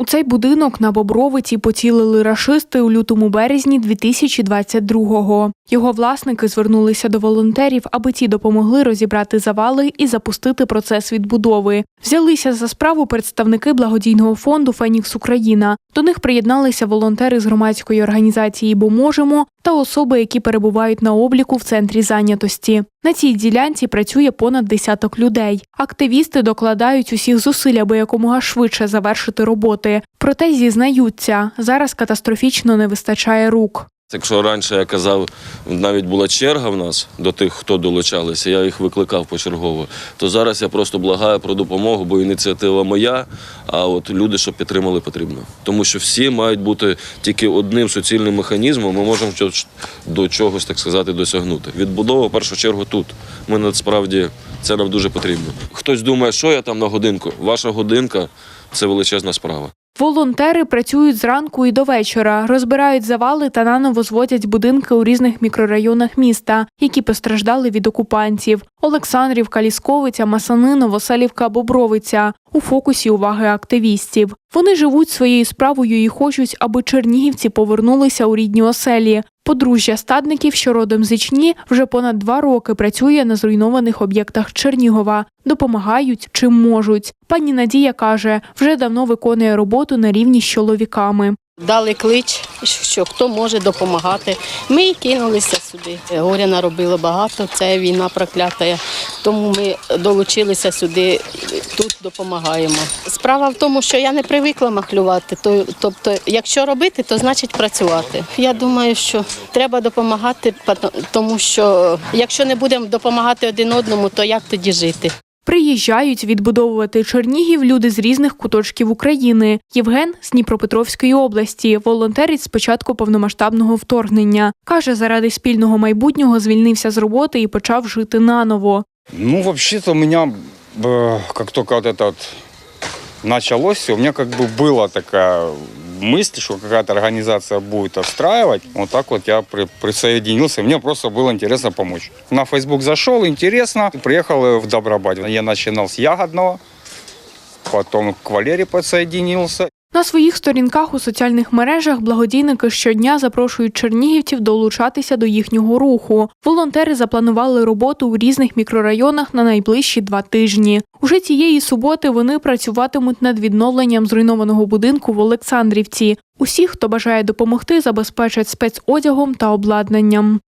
У цей будинок на Бобровиці поцілили рашисти у лютому березні 2022-го. Його власники звернулися до волонтерів, аби ті допомогли розібрати завали і запустити процес відбудови. Взялися за справу представники благодійного фонду Фенікс Україна. До них приєдналися волонтери з громадської організації Бо можемо та особи, які перебувають на обліку в центрі зайнятості. На цій ділянці працює понад десяток людей. Активісти докладають усіх зусиль, аби якомога швидше завершити роботи. Проте зізнаються, зараз катастрофічно не вистачає рук. Якщо раніше я казав, навіть була черга в нас до тих, хто долучалися, я їх викликав почергово, то зараз я просто благаю про допомогу, бо ініціатива моя, а от люди, щоб підтримали, потрібно. Тому що всі мають бути тільки одним суцільним механізмом, ми можемо до чогось, так сказати, досягнути. Відбудова в першу чергу тут. Ми насправді це нам дуже потрібно. Хтось думає, що я там на годинку. Ваша годинка це величезна справа. Волонтери працюють зранку і до вечора, розбирають завали та наново зводять будинки у різних мікрорайонах міста, які постраждали від окупантів. Олександрівка, Лісковиця, Масанинова, Салівка, Бобровиця у фокусі уваги активістів. Вони живуть своєю справою і хочуть, аби чернігівці повернулися у рідні оселі. Подружжя стадників, що родом з Ічні, вже понад два роки працює на зруйнованих об'єктах Чернігова. Допомагають чим можуть. Пані Надія каже, вже давно виконує роботу на рівні з чоловіками. Дали клич, що хто може допомагати. Ми кинулися сюди. Горя наробило багато, це війна проклята. Тому ми долучилися сюди, тут допомагаємо. Справа в тому, що я не привикла махлювати. То- Тобто, якщо робити, то значить працювати. Я думаю, що треба допомагати, тому що якщо не будемо допомагати один одному, то як тоді жити? Приїжджають відбудовувати Чернігів люди з різних куточків України. Євген з Дніпропетровської області, волонтерить з початку повномасштабного вторгнення. Каже, заради спільного майбутнього звільнився з роботи і почав жити наново. Ну, вообще-то у меня, э, как только вот это вот началось, у меня как бы была такая мысль, что какая-то организация будет отстраивать. Вот так вот я при- присоединился. Мне просто было интересно помочь. На Facebook зашел, интересно. Приехал э, в Добробать. Я начинал с Ягодного, потом к Валере подсоединился. На своїх сторінках у соціальних мережах благодійники щодня запрошують чернігівців долучатися до їхнього руху. Волонтери запланували роботу у різних мікрорайонах на найближчі два тижні. Уже цієї суботи вони працюватимуть над відновленням зруйнованого будинку в Олександрівці. Усіх, хто бажає допомогти, забезпечать спецодягом та обладнанням.